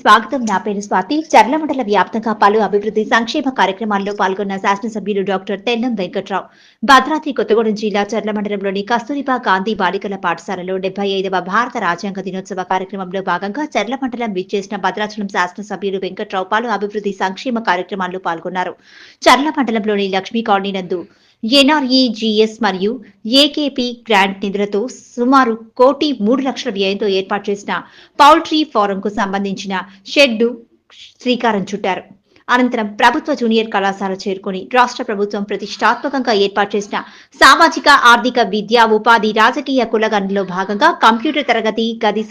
స్వాగతం. నా పేరు స్వాతి. చర్ల మండల వ్యాప్తంగా పలు అభివృద్ధి సంక్షేమ కార్యక్రమాల్లో పాల్గొన్న శాసనసభ్యులు డాక్టర్ తెన్నం వెంకట్రావు. భద్రాద్రి కొత్తగూడెం జిల్లా చర్ల మండలంలోని కస్తూరిబా గాంధీ బాలికల పాఠశాలలో డెబ్బై ఐదవ భారత రాజ్యాంగ దినోత్సవ కార్యక్రమంలో భాగంగా చర్ల మండలం విచ్చేసిన భద్రాచలం శాసనసభ్యులు వెంకట్రావు పలు అభివృద్ధి సంక్షేమ కార్యక్రమాల్లో పాల్గొన్నారు. చర్ల మండలంలోని లక్ష్మీ కాలనీ నందు ఎన్ఆర్ఈజీఎస్ మరియు ఏకేపీ గ్రాంట్ నిధులతో సుమారు కోటి మూడు లక్షల వ్యయంతో ఏర్పాటు చేసిన పౌల్ట్రీ ఫారంకు సంబంధించిన షెడ్డు శ్రీకారం చుట్టారు. అనంతరం ప్రభుత్వ జూనియర్ కళాశాల చేరుకుని రాష్ట్ర ప్రభుత్వం ప్రతిష్టాత్మకంగా ఏర్పాటు చేసిన సామాజిక ఆర్థిక విద్య ఉపాధి రాజకీయ కులగణలో భాగంగా కంప్యూటర్ తరగతి గది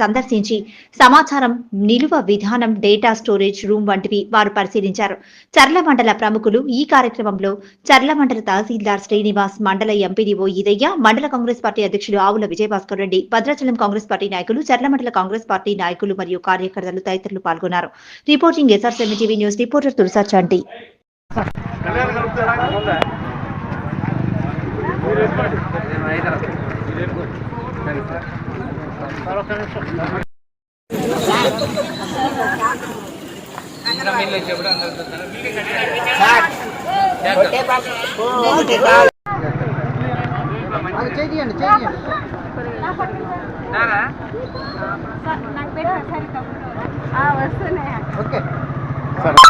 సందర్శించి సమాచారం నిలువ విధానం డేటా స్టోరేజ్ రూమ్ వంటివి వారు పరిశీలించారు. చర్ల మండల ప్రముఖులు ఈ కార్యక్రమంలో చర్ల మండల తహసీల్దార్ శ్రీనివాస్ మండల ఎంపీడీఓ ఇదయ్య మండల కాంగ్రెస్ పార్టీ అధ్యక్షులు ఆవుల విజయభాస్కర్ రెడ్డి భద్రాచలం కాంగ్రెస్ పార్టీ నాయకులు చర్ల మండల కాంగ్రెస్ పార్టీ నాయకులు మరియు కార్యకర్తలు తదితరులు పాల్గొన్నారు. Reporting SR seven news reporter Tulasa Chanti. చేయండి సరే.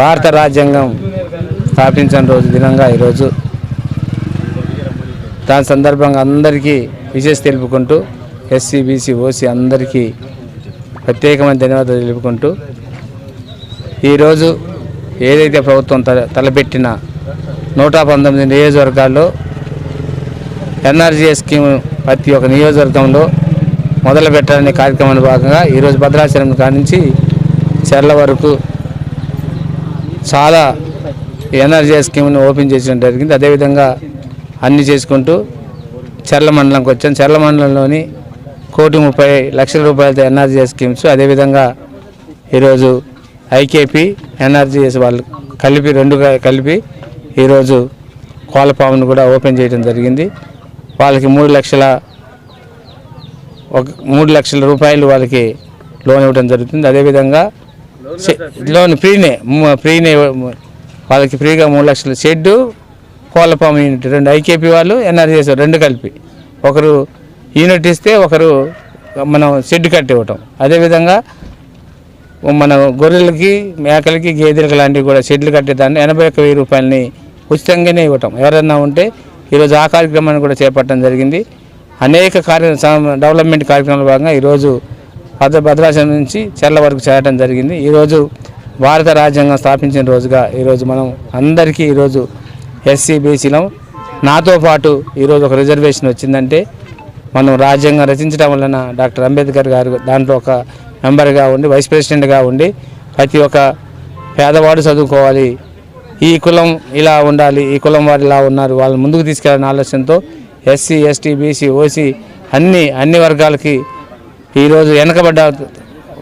భారత రాజ్యాంగం స్థాపించిన రోజు దినంగా ఈరోజు దాని సందర్భంగా అందరికీ విశేష తెలుపుకుంటూ ఎస్సీ బీసీ ఓసీ అందరికీ ప్రత్యేకమైన ధన్యవాదాలు తెలుపుకుంటూ ఈరోజు ఏదైతే ప్రభుత్వం తల తలపెట్టిన నూట పంతొమ్మిది నియోజకవర్గాల్లో ఎన్ఆర్జీఎస్ స్కీమ్ ప్రతి ఒక్క నియోజకవర్గంలో మొదలు పెట్టాలనే కార్యక్రమంలో భాగంగా ఈరోజు భద్రాచలం కానించి చెర్ల వరకు చాలా ఎన్ఆర్జీఎస్ స్కీమ్ని ఓపెన్ చేయడం జరిగింది. అదేవిధంగా అన్ని చేసుకుంటూ చెర్ల మండలంకి వచ్చాం. చెర్ల మండలంలోని కోటి ముప్పై లక్షల రూపాయలతో ఎన్ఆర్జీఎస్ స్కీమ్స్ అదేవిధంగా ఈరోజు ఐకేపీ ఎన్ఆర్జీఎస్ వాళ్ళు కలిపి రెండు కలిపి ఈరోజు కోళ్ళ కూడా ఓపెన్ చేయడం జరిగింది. వాళ్ళకి మూడు లక్షల ఒక మూడు లక్షల రూపాయలు వాళ్ళకి లోన్ ఇవ్వడం జరుగుతుంది. అదేవిధంగా లోన్ ఫ్రీనే ఫ్రీనే వాళ్ళకి ఫ్రీగా మూడు లక్షలు. షెడ్డు కోళ్ళ ఫామ్ యూనిట్ రెండు ఐకేపీ వాళ్ళు ఎన్ఆర్జీఎస్ రెండు కలిపి. ఒకరు యూనిట్ ఇస్తే ఒకరు మనం షెడ్ కట్టి ఇవ్వటం. అదేవిధంగా మన గొర్రెలకి మేకలకి గేదెలకి లాంటివి కూడా షెడ్లు కట్టేదాన్ని ఎనభై ఒక్క వెయ్యి రూపాయలని ఉచితంగానే ఇవ్వటం. ఎవరన్నా ఉంటే ఈరోజు ఆ కార్యక్రమాన్ని కూడా చేపట్టడం జరిగింది. అనేక కార్య డెవలప్మెంట్ కార్యక్రమాల భాగంగా ఈరోజు భద్ర భద్రాచలం నుంచి చెర్ల వరకు చేరడం జరిగింది. ఈరోజు భారత రాజ్యాంగం స్థాపించిన రోజుగా ఈరోజు మనం అందరికీ ఈరోజు ఎస్సీ బీసీలో. నాతో పాటు ఈరోజు ఒక రిజర్వేషన్ వచ్చిందంటే మనం రాజ్యాంగం రచించడం వలన డాక్టర్ అంబేద్కర్ గారు దాంట్లో ఒక మెంబర్గా ఉండి వైస్ ప్రెసిడెంట్గా ఉండి ప్రతి ఒక్క పేదవాడు చదువుకోవాలి. ఈ కులం ఇలా ఉండాలి ఈ కులం వారు ఇలా ఉన్నారు వాళ్ళని ముందుకు తీసుకెళ్ళాలని ఆలోచనతో ఎస్సీ ఎస్టీ బీసీ ఓసీ అన్ని అన్ని వర్గాలకి ఈరోజు వెనకబడ్డ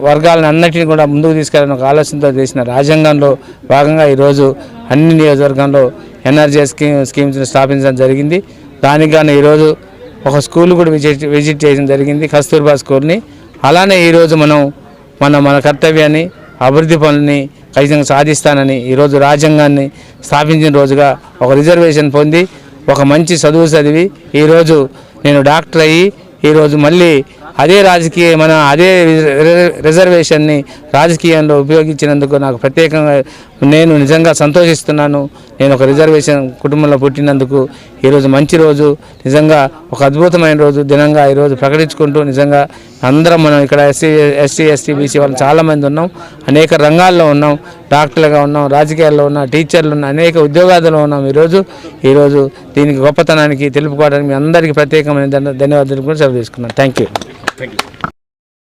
వర్గాలను అన్నిటిని కూడా ముందుకు తీసుకెళ్ళాలని ఒక ఆలోచనతో చేసిన రాజ్యాంగంలో భాగంగా ఈరోజు అన్ని నియోజకవర్గంలో ఎన్ఆర్జీ స్కీమ్ స్కీమ్స్ స్థాపించడం జరిగింది. దానికి గాను ఈరోజు ఒక స్కూల్ కూడా విజిట్ విజిట్ చేయడం జరిగింది కస్తూర్బా స్కూల్ని. అలానే ఈరోజు మనం మన మన కర్తవ్యాన్ని అభివృద్ధి పనులని ఖచ్చితంగా సాధిస్తానని ఈరోజు రాజ్యాంగాన్ని స్థాపించిన రోజుగా ఒక రిజర్వేషన్ పొంది ఒక మంచి చదువు చదివి ఈరోజు నేను డాక్టర్ అయ్యి ఈరోజు మళ్ళీ అదే రాజకీయ మన అదే రిజర్వేషన్ని రాజకీయంలో ఉపయోగించినందుకు నాకు ప్రత్యేకంగా నేను నిజంగా సంతోషిస్తున్నాను. నేను ఒక రిజర్వేషన్ కుటుంబంలో పుట్టినందుకు ఈరోజు మంచి రోజు నిజంగా ఒక అద్భుతమైన రోజు దినంగా ఈరోజు ప్రకటించుకుంటూ నిజంగా అందరం మనం ఇక్కడ ఎస్సీ ఎస్సీ ఎస్టీ బీసీ వాళ్ళు చాలామంది ఉన్నాం. అనేక రంగాల్లో ఉన్నాం డాక్టర్లుగా ఉన్నాం రాజకీయాల్లో ఉన్నాం టీచర్లు ఉన్నాం అనేక ఉద్యోగాదులు ఉన్నాం ఈరోజు ఈరోజు దీనికి గొప్పతనానికి తెలుపుకోవడానికి మీ అందరికీ ప్రత్యేకమైన ధన్యవాదాలు కూడా సెలవు తీసుకున్నాను. Thank you Thank you.